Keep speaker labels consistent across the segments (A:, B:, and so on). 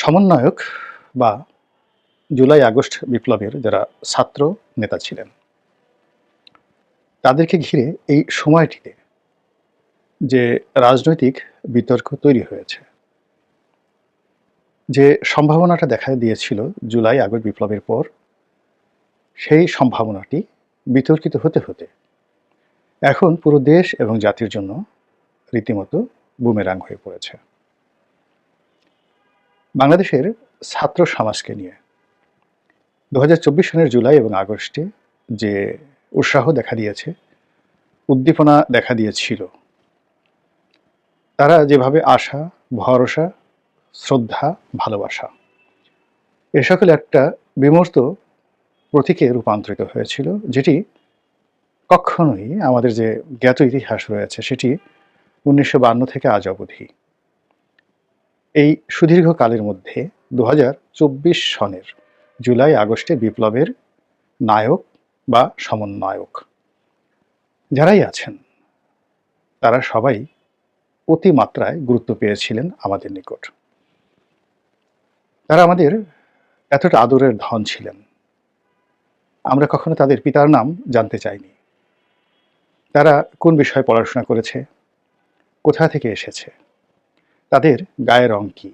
A: সমন্বয়ক বা July August বিপ্লবের যারা ছাত্র নেতা ছিলেন, তাদেরকে ঘিরে এই সময়টিতে যে রাজনৈতিক বিতর্ক তৈরি হয়েছে, যে সম্ভাবনাটা দেখা দিয়েছিল জুলাই আগস্ট বিপ্লবের পর, সেই সম্ভাবনাটি বিতর্কিত হতে হতে এখন পুরো দেশ এবং জাতির জন্য রীতিমতো বুমেরাং হয়ে পড়েছে। বাংলাদেশের ছাত্র সমাজকে নিয়ে। দু সনের জুলাই এবং আগস্টে যে উৎসাহ দেখা দিয়েছে, উদ্দীপনা দেখা দিয়েছিল, তারা যেভাবে আশা, ভরসা, শ্রদ্ধা, ভালোবাসা, এ সকল একটা বিমূর্ত প্রতীকে রূপান্তরিত হয়েছিল, যেটি কখনোই আমাদের যে জ্ঞাত ইতিহাস রয়েছে, সেটি উনিশশো থেকে আজ অবধি। এই সুদীর্ঘ কালের মধ্যে দু হাজার চব্বিশ সনের জুলাই আগস্টে বিপ্লবের নায়ক বা সমন্বয়ক যারাই আছেন, তারা সবাই অতিমাত্রায় গুরুত্ব পেয়েছিলেন আমাদের নিকট। তারা আমাদের এতটা আদরের ধন ছিলেন। আমরা কখনো তাদের পিতার নাম জানতে চাইনি। তারা কোন বিষয়ে পড়াশোনা করেছে, কোথা থেকে এসেছে তাদের গায়ের রং কী?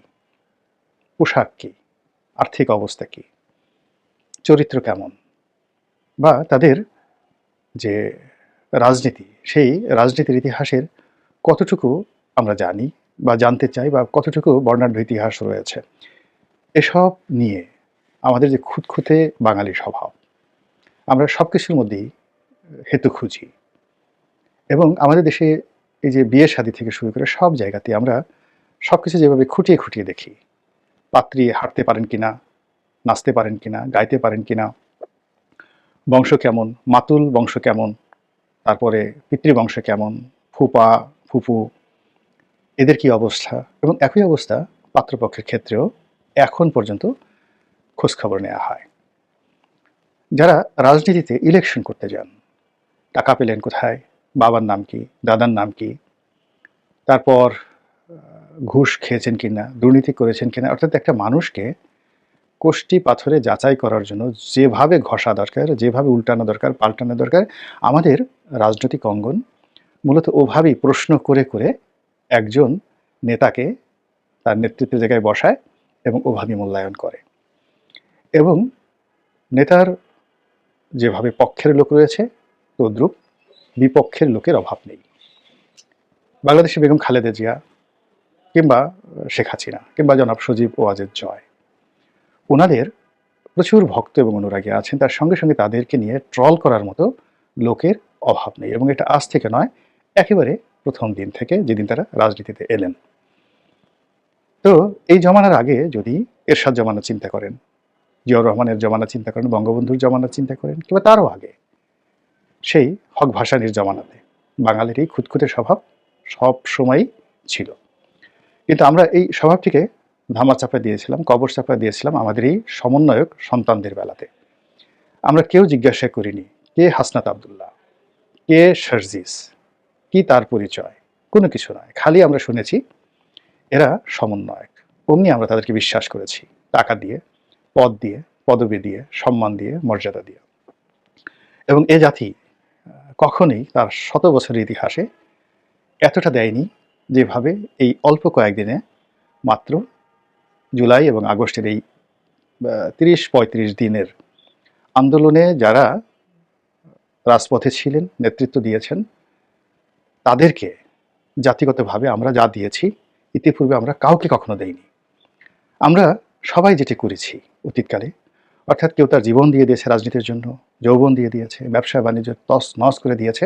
A: পোশাক কী? আর্থিক অবস্থা কী? চরিত্র কেমন? বা তাদের যে রাজনীতি, সেই রাজনীতির ইতিহাসের কতটুকু আমরা জানি বা জানতে চাই বা কতটুকু বর্ণাঢ্য ইতিহাস রয়েছে, এসব নিয়ে আমাদের যে খুঁতখুঁতে বাঙালি স্বভাব, আমরা সব কিছুর মধ্যেই হেতু খুঁজি এবং আমাদের দেশে এই যে বিয়ে শাদী থেকে শুরু করে সব জায়গাতে আমরা সব কিছু যেভাবে খুঁটিয়ে খুঁটিয়ে দেখি। পাত্রী হাঁটতে পারেন কিনা, নাচতে পারেন কিনা, গাইতে পারেন কিনা, বংশ কেমন, মাতুল বংশ কেমন, তারপরে পিতৃবংশ কেমন, ফুপা, ফুপু, এদের কি অবস্থা? এবং একই অবস্থা পাত্রপক্ষের ক্ষেত্রেও এখন পর্যন্ত খোঁজখবর নেওয়া হয়। যারা রাজনীতিতে ইলেকশন করতে যান, টাকা পেলেন কোথায়, বাবার নাম কি, দাদার নাম কি, তারপর ঘুষ খেয়েছেন কিনা, দুর্নীতি করেছেন কিনা, অর্থাৎ একটা মানুষকে কোষ্টি পাথরে যাচাই করার জন্য যেভাবে ঘষা দরকার, যেভাবে উল্টানো দরকার, পাল্টানো দরকার, আমাদের রাজনৈতিক অঙ্গন মূলত ওভাবেই প্রশ্ন করে করে একজন নেতাকে তার নেতৃত্বের জায়গায় বসায় এবং ওভাবেই মূল্যায়ন করে। এবং নেতার যেভাবে পক্ষের লোক রয়েছে, তদ্রূপ বিপক্ষের লোকের অভাব নেই। বাংলাদেশে বেগম খালেদা জিয়া কিংবা শেখ হাসিনা, কিংবা জনাব সজীব ওয়াজেদ জয়। ওনাদের প্রচুর ভক্ত এবং অনুরাগী আছেন, তার সঙ্গে সঙ্গে তাদেরকে নিয়ে ট্রল করার মতো লোকের অভাব নেই এবং এটা আজ থেকে নয়, একেবারে প্রথম দিন থেকে যেদিন তারা রাজনীতিতে এলেন। তো এই জমানার আগে যদি এরশাদ জমানা চিন্তা করেন, জিয়াউর রহমানের জমানা চিন্তা করেন, বঙ্গবন্ধুর জমানা চিন্তা করেন, কিংবা তারও আগে, সেই হক ভাষানির জমানাতে, বাঙালির এই খুঁতখুঁতে স্বভাব সব সময়ই ছিল। কিন্তু আমরা এই স্বভাবটিকে ধামা চাপা দিয়েছিলাম, কবর চাপা দিয়েছিলাম আমাদের এই সমন্বয়ক সন্তানদের বেলাতে। আমরা কেউ জিজ্ঞাসা করিনি, কে হাসনাত আবদুল্লাহ? কে শারজিস? কি তার পরিচয়? কোনো কিছু নয়, খালি আমরা শুনেছি এরা সমন্বয়ক। অমনি আমরা তাদেরকে বিশ্বাস করেছি, টাকা দিয়ে, পদ দিয়ে, পদবি দিয়ে, সম্মান দিয়ে, মর্যাদা দিয়ে। এবং এ জাতি কখনোই তার শত বছরের ইতিহাসে এতটা দেয়নি যেভাবে এই অল্প কয়েকদিনে মাত্র জুলাই এবং আগস্টের এই তিরিশ পঁয়ত্রিশ দিনের আন্দোলনে যারা রাজপথে ছিলেন, নেতৃত্ব দিয়েছেন, তাদেরকে জাতিগতভাবে আমরা যা দিয়েছি, ইতিপূর্বে আমরা কাউকে কখনো দেইনি। আমরা সবাই যেটি করেছি অতীতকালে, অর্থাৎ কেউ তার জীবন দিয়ে দিয়েছে রাজনীতির জন্য, যৌবন দিয়ে দিয়েছে, ব্যবসা বাণিজ্য তস নস করে দিয়েছে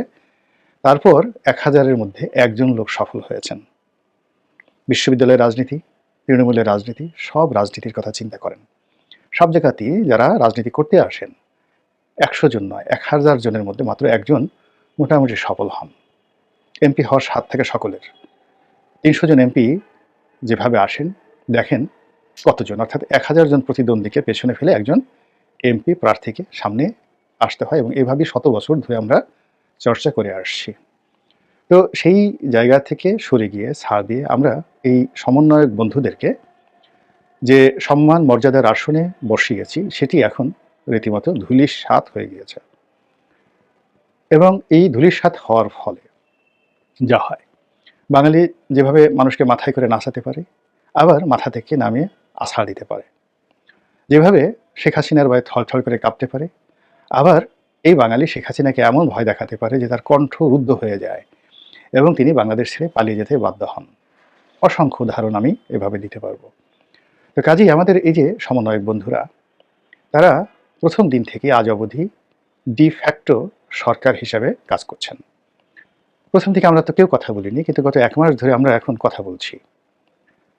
A: তারপর এক হাজারের মধ্যে একজন লোক সফল হয়েছেন। বিশ্ববিদ্যালয়ের রাজনীতি, তৃণমূলের রাজনীতি, সব রাজনীতির কথা চিন্তা করেন। সব জায়গাতেই যারা রাজনীতি করতে আসেন, একশো জন নয়, এক হাজার জনের মধ্যে মাত্র একজন মোটামুটি সফল হন। এমপি হওয়ার হাত থেকে সকলের। তিনশো জন এমপি যেভাবে আসেন, দেখেন কতজন, অর্থাৎ এক হাজার জন প্রতিদ্বন্দ্বীকে পেছনে ফেলে একজন এমপি প্রার্থীকে সামনে আসতে হয় এবং এভাবেই শত বছর ধরে আমরা চর্চা করে আসছি। তো সেই জায়গা থেকে সরে গিয়ে ছাড় দিয়ে আমরা এই সমন্বয়ক বন্ধুদেরকে যে সম্মান মর্যাদার আসনে বসিয়েছি সেটি এখন রীতিমতো ধুলির সাত হয়ে গিয়েছে। এবং এই ধুলির সাত হওয়ার ফলে যা হয়, বাঙালি যেভাবে মানুষকে মাথায় করে নাচাতে পারে, আবার মাথা থেকে নামিয়ে আছাড় দিতে পারে। যেভাবে শেখ হাসিনার ভয়ে থলথল করে কাঁপতে পারে, আবার এই বাঙালি শেখ হাসিনাকে এমন ভয় দেখাতে পারে যে তার কণ্ঠ রুদ্ধ হয়ে যায় এবং তিনি বাংলাদেশ ছেড়ে পালিয়ে যেতে বাধ্য হন। অসংখ্য উদাহরণ আমি এভাবে দিতে পারব। তো কাজেই আমাদের এই যে সমন্বয়ক বন্ধুরা, তারা প্রথম দিন থেকে আজ অবধি ডি ফ্যাক্টো সরকার হিসাবে কাজ করছেন। প্রথম থেকে আমরা তো কেউ কথা বলিনি, কিন্তু গত এক মাস ধরে আমরা এখন কথা বলছি।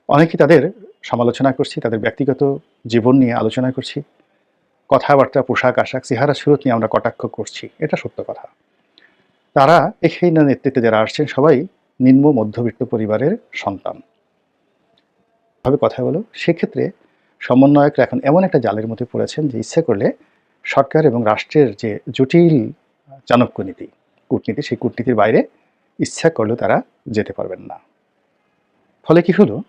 A: অনেকে তাদের সমালোচনা করছি, তাদের ব্যক্তিগত জীবন নিয়ে আলোচনা করছি। কথাবার্তা, পোশাক, আশাক, চেহারা, সুরত নিয়ে আমরা কটাক্ষ করছি। এটা সত্য কথা। তারা এখানে নেতৃত্বে যারা আসছেন, সবাই নিম্ন, মধ্যবিত্ত পরিবারের সন্তান। ভাবে কথা হলো সেক্ষেত্রে সমন্বয়করা এখন এমন একটা জালের মধ্যে পড়েছেন যে ইচ্ছে করলে সরকার এবং রাষ্ট্রের যে জটিল চাণক্য নীতি কূটনীতি, সেই কূটনীতির বাইরে ইচ্ছা করলেও তারা যেতে পারবেন না। ফলে কি হলো?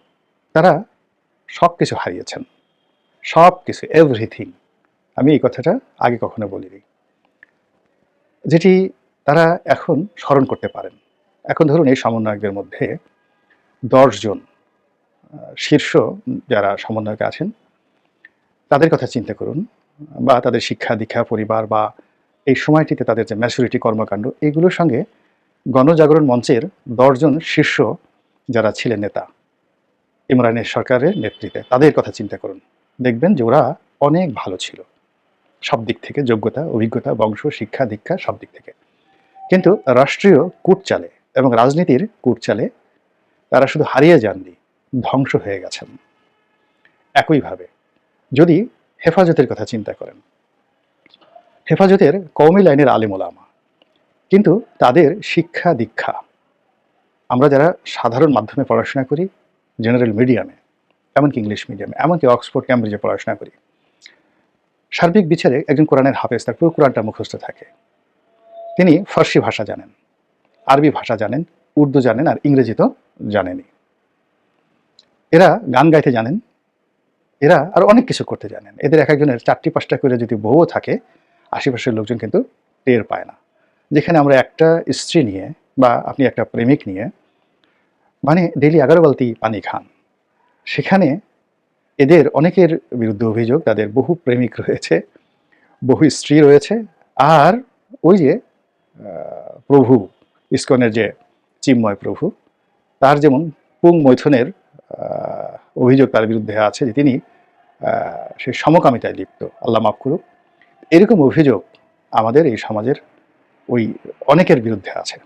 A: তারা সব কিছু হারিয়েছেন। সব কিছু এভরিথিং আমি এই কথাটা আগে কখনো বলিনি। যেটি তারা এখন স্মরণ করতে পারেন। এখন ধরুন এই সমন্বয়কদের মধ্যে দশজন শীর্ষ যারা সমন্বয়কে আছেন, তাদের কথা চিন্তা করুন বা তাদের শিক্ষা দীক্ষা পরিবার বা এই সময়টিতে তাদের যে ম্যাচুরিটি কর্মকাণ্ড, এগুলোর সঙ্গে গণজাগরণ মঞ্চের দশজন শীর্ষ যারা ছিলেন নেতা, ইমরানের সরকারের নেতৃত্বে, তাদের কথা চিন্তা করুন। দেখবেন যে ওরা অনেক ভালো ছিল। সব দিক থেকে যোগ্যতা, অভিজ্ঞতা, বংশ, শিক্ষা, দীক্ষা সব দিক থেকে। কিন্তু রাষ্ট্রীয় কূটচালে এবং রাজনীতির কূটচালে তারা শুধু হারিয়ে যাননি, ধ্বংস হয়ে গেছেন। একইভাবে, যদি হেফাজতের কথা চিন্তা করেন, হেফাজতের কওমি লাইনের আলিম ওলামা কিন্তু তাদের শিক্ষা, দীক্ষা, আমরা যারা সাধারণ মাধ্যমে পড়াশোনা করি, জেনারেল মিডিয়ামে, এমনকি ইংলিশ মিডিয়ামে, এমনকি অক্সফোর্ড ক্যামব্রিজে পড়াশোনা করি সার্বিক বিচারে একজন কোরআনের হাফেজ, তার পুরো কোরআনটা মুখস্থ থাকে। তিনি ফার্সি ভাষা জানেন, আরবি ভাষা জানেন, উর্দু জানেন আর ইংরেজি তো জানেনই। এরা গান গাইতে জানেন, এরা আর অনেক কিছু করতে জানেন। এদের এক একজনের চারটি পাঁচটা করে যদি বউও থাকে, আশেপাশের লোকজন কিন্তু টের পায় না। যেখানে আমরা একটা স্ত্রী নিয়ে বা আপনি একটা প্রেমিক নিয়ে মানে ডেলি এগারো বালতি পানি খান, সেখানে এদের অনেকের বিরুদ্ধে অভিযোগ, তাদের বহু প্রেমিক রয়েছে, বহু স্ত্রী রয়েছে, আর ওই যে প্রভু, ইস্কনের যে চিন্ময় প্রভু, তার যেমন পুং মৈথনের অভিযোগ তার বিরুদ্ধে আছে যে তিনি সে সমকামিতায় লিপ্ত, আল্লাহ মাফ করুক। এরকম অভিযোগ আমাদের এই সমাজের ওই অনেকের বিরুদ্ধে আছে।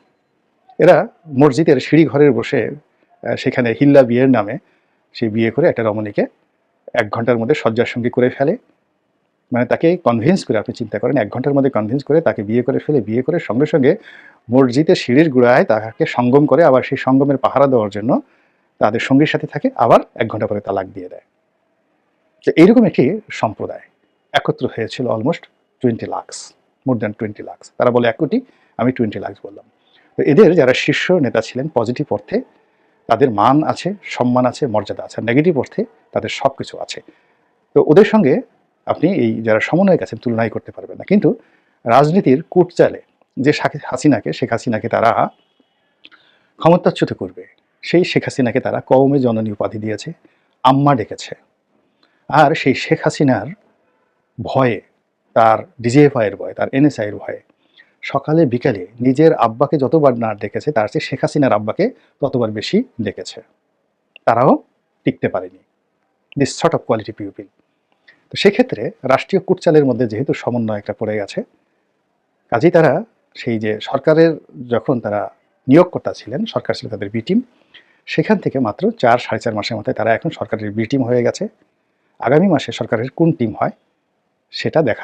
A: এরা মসজিদের সিঁড়ি ঘরের বসে সেখানে হিল্লা বিয়ের নামে সে বিয়ে করে একটা রমণীকে এক ঘণ্টার মধ্যে শয্যার সঙ্গী করে ফেলে। মানে তাকে কনভিন্স করে আপনি চিন্তা করেন, এক ঘণ্টার মধ্যে কনভিন্স করে তাকে বিয়ে করে ফেলে, বিয়ে করে সঙ্গে সঙ্গে মসজিদের সিঁড়ির গোড়ায় তাকে সঙ্গম করে আবার সেই সঙ্গমের পাহারা দেওয়ার জন্য তাদের সঙ্গীর সাথে থাকে, আবার এক ঘণ্টা পরে তালাক দিয়ে দেয়। তো এইরকম একটি সম্প্রদায় একত্র হয়েছিল almost twenty lakhs more than twenty lakhs তারা বলে, এক কোটি, আমি টোয়েন্টি লাক্স বললাম। তো এদের যারা শীর্ষ নেতা ছিলেন পজিটিভ অর্থে তাদের মান আছে, সম্মান আছে, মর্যাদা আছে। নেগেটিভ অর্থে তাদের সব কিছু আছে। তো ওদের সঙ্গে আপনি এই যারা সমন্বয়ক আছেন তুলনাই করতে পারবেন না। কিন্তু রাজনীতির কূটচালে যে হাসিনাকে, শেখ হাসিনাকে তারা ক্ষমতাচ্যুত করবে, সেই শেখ হাসিনাকে তারা কওমে জননী উপাধি দিয়েছে, আম্মা ডেকেছে। আর সেই শেখ হাসিনার ভয়ে, তার ডিজিএফআইয়ের ভয়ে, তার এনএসআইয়ের ভয়ে সকালে, বিকালে নিজের আব্বাকে যতবার না ডেকেছে তার চেয়ে শেখ হাসিনার আব্বাকে ততবার বেশি ডেকেছে তারাও টিকতে পারেনি। This short of quality pupil তো সেক্ষেত্রে রাষ্ট্রীয় কুটচালের মধ্যে যেহেতু সমন্বয় একটা পড়ে গেছে, কাজেই তারা সেই যে সরকারের যখন তারা নিয়োগকর্তা ছিলেন, সরকার ছিল তাদের বি টিম সেখান থেকে মাত্র চার, সাড়ে চার মাসের মাথায় তারা এখন সরকারের বি টিম হয়ে গেছে। আগামী মাসে সরকারের কোন টিম হয়, সেটা দেখা